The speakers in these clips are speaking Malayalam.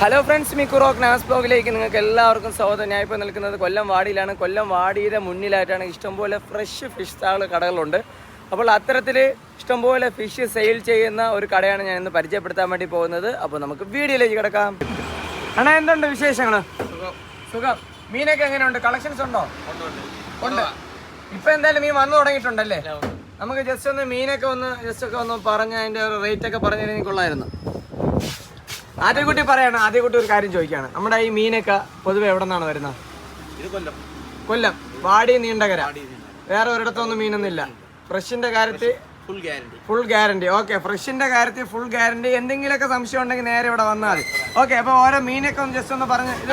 ഹലോ ഫ്രണ്ട്സ് മിക്കുറോക്ക് നാസ് ബ്ലോഗിലേക്ക് നിങ്ങൾക്ക് എല്ലാവർക്കും സ്വാഗതം. ഞാൻ ഇപ്പോൾ നിൽക്കുന്നത് കൊല്ലം വാടിയിലാണ്. കൊല്ലം വാടിയുടെ മുന്നിലായിട്ടാണ്. ഇഷ്ടംപോലെ ഫ്രഷ് ഫിഷ് സ്റ്റാൾ കടകളുണ്ട്. അപ്പോൾ അത്തരത്തിൽ ഇഷ്ടംപോലെ ഫിഷ് സെയിൽ ചെയ്യുന്ന ഒരു കടയാണ് ഞാൻ ഇന്ന് പരിചയപ്പെടുത്താൻ വേണ്ടി പോകുന്നത്. അപ്പോൾ നമുക്ക് വീഡിയോയിലേക്ക് കിടക്കാം. അണ്ണാ എന്തുണ്ട് വിശേഷങ്ങൾ സുഖം. മീനൊക്കെ എങ്ങനെയുണ്ട്? കളക്ഷൻസ് ഉണ്ടോ? ഉണ്ട് ഇപ്പൊ എന്തായാലും മീൻ വന്നു തുടങ്ങിയിട്ടുണ്ടല്ലേ? നമുക്ക് ജസ്റ്റ് ഒന്ന് മീനൊക്കെ ഒന്ന് ജസ്റ്റ് ഒക്കെ ഒന്ന് പറഞ്ഞ് അതിന്റെ റേറ്റ് ഒക്കെ പറഞ്ഞു കൊള്ളായിരുന്നു. ആദ്യക്കുട്ടി പറയാണ് ആദ്യക്കുട്ടി ഒരു കാര്യം ചോദിക്കാണ്. നമ്മുടെ ഈ മീനൊക്കെ പൊതുവെ എവിടെ നിന്നാണ് വരുന്നത് കൊല്ലം. കൊല്ലം. വാടി നീണ്ടകര. വേറെ ഒരിടത്തൊന്നും മീനൊന്നുമില്ല. ഫ്രഷിന്റെ കാര്യത്തിൽ ഫുൾ ഗ്യാരണ്ടി ഓക്കെ ഫ്രഷിന്റെ കാര്യത്തിൽ ഫുൾ ഗ്യാരണ്ടി എന്തെങ്കിലുമൊക്കെ സംശയം ഉണ്ടെങ്കിൽ നേരെ ഇവിടെ വന്നാൽ മതി. ഓക്കെ അപ്പൊ ഓരോ മീനൊക്കെ ഒന്ന് ജസ്റ്റ് ഒന്ന് പറഞ്ഞ് ഇത്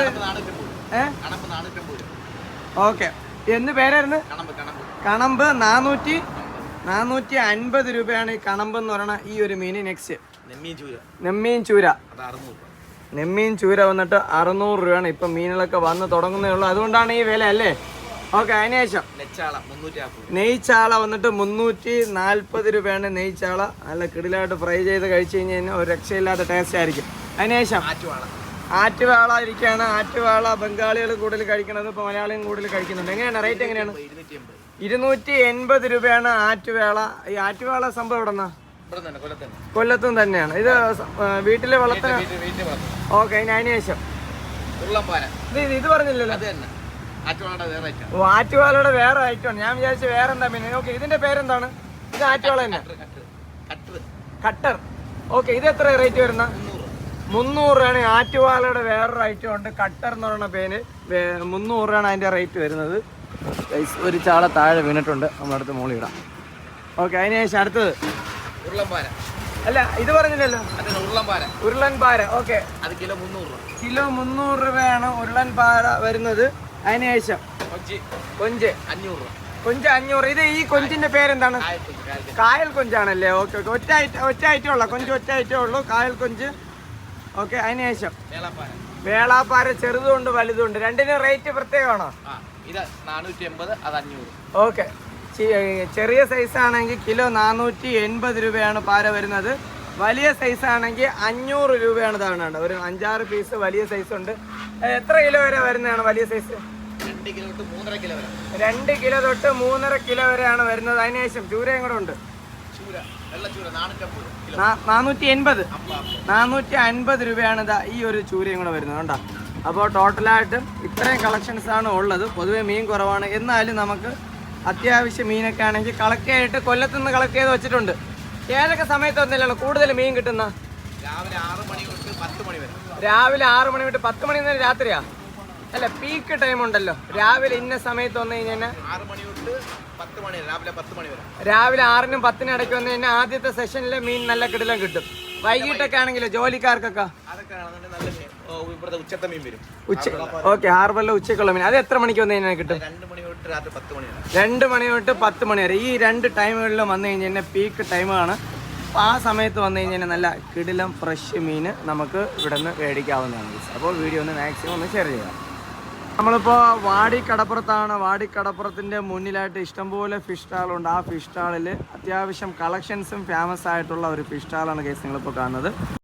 ഓക്കെ എന്ന് പേരായിരുന്നു? കണമ്പ് നാനൂറ്റി നാനൂറ്റി അൻപത് രൂപയാണ് ഈ കണമ്പ് എന്ന് പറയുന്ന ഈ ഒരു മീൻ നെക്സ്റ്റ്. നെമ്മീൻ ചൂര. നെമ്മീൻ ചൂര. വന്നിട്ട് അറുന്നൂറ് രൂപയാണ് ഇപ്പൊ മീനുകളൊക്കെ വന്ന് തുടങ്ങുന്നേ ഉള്ളൂ. അതുകൊണ്ടാണ് ഈ വില അല്ലേ? ഓക്കെ അതിനുശേഷം നെയ്ച്ചാള വന്നിട്ട് മുന്നൂറ്റി നാൽപ്പത് രൂപയാണ് നെയ്ച്ചാള. നല്ല കിടിലായിട്ട് ഫ്രൈ ചെയ്ത് കഴിച്ചു കഴിഞ്ഞ് കഴിഞ്ഞാൽ ഒരു രക്ഷയില്ലാത്ത ടേസ്റ്റ് ആയിരിക്കും. അതിനുശേഷം ആറ്റുവാള. ഇരിക്കുകയാണ്. ആറ്റുവാള ബംഗാളികൾ കൂടുതൽ കഴിക്കണത് ഇപ്പോൾ മലയാളിയും കൂടുതൽ കഴിക്കുന്നുണ്ട്. എങ്ങനെയാണ്? റേറ്റ് എങ്ങനെയാണ്? ഇരുന്നൂറ്റി എൺപത്. രൂപയാണ് ആറ്റുവേള. ഈ ആറ്റുവേള സംഭവം എവിടെ നിന്നാ ഇവിടെ തന്നെ കൊല്ലത്ത് തന്നെ. കൊല്ലത്തും തന്നെയാണ്. ഇത് വീട്ടിലെ വളർത്തന ഓക്കെ അതിനുശേഷം അതിന് ഇത് ഇത് പറഞ്ഞില്ലല്ലോ. ഐറ്റം ഓ ആറ്റുവാലയുടെ വേറെ ഐറ്റമാണ് ഞാൻ വിചാരിച്ചു വേറെ എന്താ പിന്നെ? ഓക്കെ ഇതിന്റെ പേരെന്താണ്? ഇത് ആറ്റുവാള തന്നെ. കട്ടർ ഓക്കെ ഇത് എത്ര റേറ്റ് വരുന്ന? മുന്നൂറ്. രൂപയാണ് ആറ്റുവാലയുടെ വേറൊരു ഐറ്റം ഉണ്ട്. കട്ടർ എന്ന് പറയുന്ന പേര്. മുന്നൂറ് രൂപയാണ് അതിന്റെ റേറ്റ് വരുന്നത്. ഒരു ചാള താഴെ വീണിട്ടുണ്ട്. നമ്മളടുത്ത് മോളിടാം ഓക്കെ അതിനുശേഷം അടുത്തത്. അല്ല ഇത് പറഞ്ഞില്ലല്ലോ. ഉരുളൻ പാര ഓക്കെ. അത് കിലോ മുന്നൂറ് രൂപ. കിലോ മുന്നൂറ് രൂപയാണ് ഉരുളൻ പാര വരുന്നത് അതിനുശേഷം കൊഞ്ചി. കൊഞ്ച്. അഞ്ഞൂറ് രൂപ. കൊഞ്ച് അഞ്ഞൂറ്. ഇത് ഈ കൊഞ്ചിന്റെ പേരെന്താണ്? കായൽ കൊഞ്ചാണല്ലേ? Okay okay. ഒറ്റ ഐറ്റം ഒറ്റ ഐറ്റം ഉള്ള. കൊഞ്ച് ഒറ്റ ഐറ്റം ഉള്ളൂ. കായൽ കൊഞ്ച്. ഓക്കെ അതിനുശേഷം വേളാപ്പാര. ചെറുതുണ്ട് വലുതുണ്ട്. രണ്ടിനും റേറ്റ് പ്രത്യേകമാണോ? ഇത് നാനൂറ്റി എൺപത് അത് അഞ്ഞൂറ്. ഓക്കെ. ചെറിയ സൈസാണെങ്കിൽ കിലോ നാനൂറ്റി എൺപത് രൂപയാണ് പാര വരുന്നത്. വലിയ സൈസാണെങ്കിൽ അഞ്ഞൂറ് രൂപയാണ് തവണ ഒരു അഞ്ചാറ് പീസ് വലിയ സൈസ് ഉണ്ട്. എത്ര കിലോ വരെ വരുന്നതാണ് വലിയ സൈസ് രണ്ട് കിലോ തൊട്ട് മൂന്നര കിലോ വരെയാണ് വരുന്നത്. അതിനുശേഷം ചൂരയും കൂടെ ഉണ്ട്? നാനൂറ്റി എൺപത് നാനൂറ്റി അൻപത് രൂപയാണ് ഈ ഒരു ചൂരയും കൂടെ വരുന്നത് കേട്ടോ അപ്പോൾ ടോട്ടലായിട്ടും ഇത്രയും കളക്ഷൻസാണ് ആണ് ഉള്ളത്. പൊതുവേ മീൻ കുറവാണ്. എന്നാലും നമുക്ക് അത്യാവശ്യം മീനൊക്കെ ആണെങ്കിൽ കളക്ട് ചെയ്തിട്ട് കൊല്ലത്തുനിന്ന് കളക്ട് ചെയ്ത് വെച്ചിട്ടുണ്ട്. ഏതൊക്കെ സമയത്തൊന്നുമില്ലല്ലോ കൂടുതൽ മീൻ കിട്ടുന്ന? രാവിലെ ആറ് മണി തൊട്ട് പത്ത് മണി വരെ. രാവിലെ ആറ് മണി തൊട്ട് പത്ത് മണി വരെ രാത്രിയാ? അല്ല പീക്ക് ടൈം ഉണ്ടല്ലോ. രാവിലെ ഇന്ന സമയത്ത് വന്നു കഴിഞ്ഞാൽ ആറ് മണി തൊട്ട് പത്ത് മണി രാവിലെ പത്ത് മണി വരെ. രാവിലെ ആറിനും പത്തിനും ഇടയ്ക്ക് വന്നു കഴിഞ്ഞാൽ ആദ്യത്തെ സെഷനിലെ മീൻ നല്ല കിടിലം കിട്ടും. വൈകിട്ടൊക്കെ ആണെങ്കിലോ ജോലിക്കാർക്കൊക്കെ? ആണെന്നുണ്ടെങ്കിൽ നല്ല മീൻ. ഓ, ഇവിടുത്തെ ഉച്ചത്തെ മീൻ വരും. ഉച്ച ഓക്കെ ഹാർബറിലെ ഉച്ചക്കുള്ള മീൻ. അത് എത്ര മണിക്ക് വന്നു കഴിഞ്ഞാൽ കിട്ടും? രണ്ട് മണി തൊട്ട് രാത്രി പത്ത് മണി വരെ. രണ്ട് മണി തൊട്ട് പത്ത് മണി വരെ. ഈ രണ്ട് ടൈമുകളിലും വന്നു കഴിഞ്ഞാൽ പീക്ക് ടൈമാണ് അപ്പോൾ ആ സമയത്ത് വന്നു കഴിഞ്ഞാൽ നല്ല കിടിലം ഫ്രഷ് മീൻ നമുക്ക് ഇവിടെ നിന്ന് മേടിക്കാവുന്നതാണ്. അപ്പോൾ വീഡിയോ ഒന്ന് മാക്സിമം ഒന്ന് ഷെയർ ചെയ്യാം. നമ്മളിപ്പോൾ വാടിക്കടപ്പുറത്താണ്. വാടിക്കടപ്പുറത്തിന്റെ വാടി കടപ്പുറത്തിന്റെ മുന്നിലായിട്ട് ഇഷ്ടംപോലെ ഫിഷ് സ്റ്റാളുണ്ട് ആ ഫിഷ് സ്റ്റാളിൽ അത്യാവശ്യം കളക്ഷൻസും ഫേമസ് ആയിട്ടുള്ള ഒരു ഫിഷ് സ്റ്റാളാണ് കേസ് നിങ്ങളിപ്പോൾ കാണുന്നത്.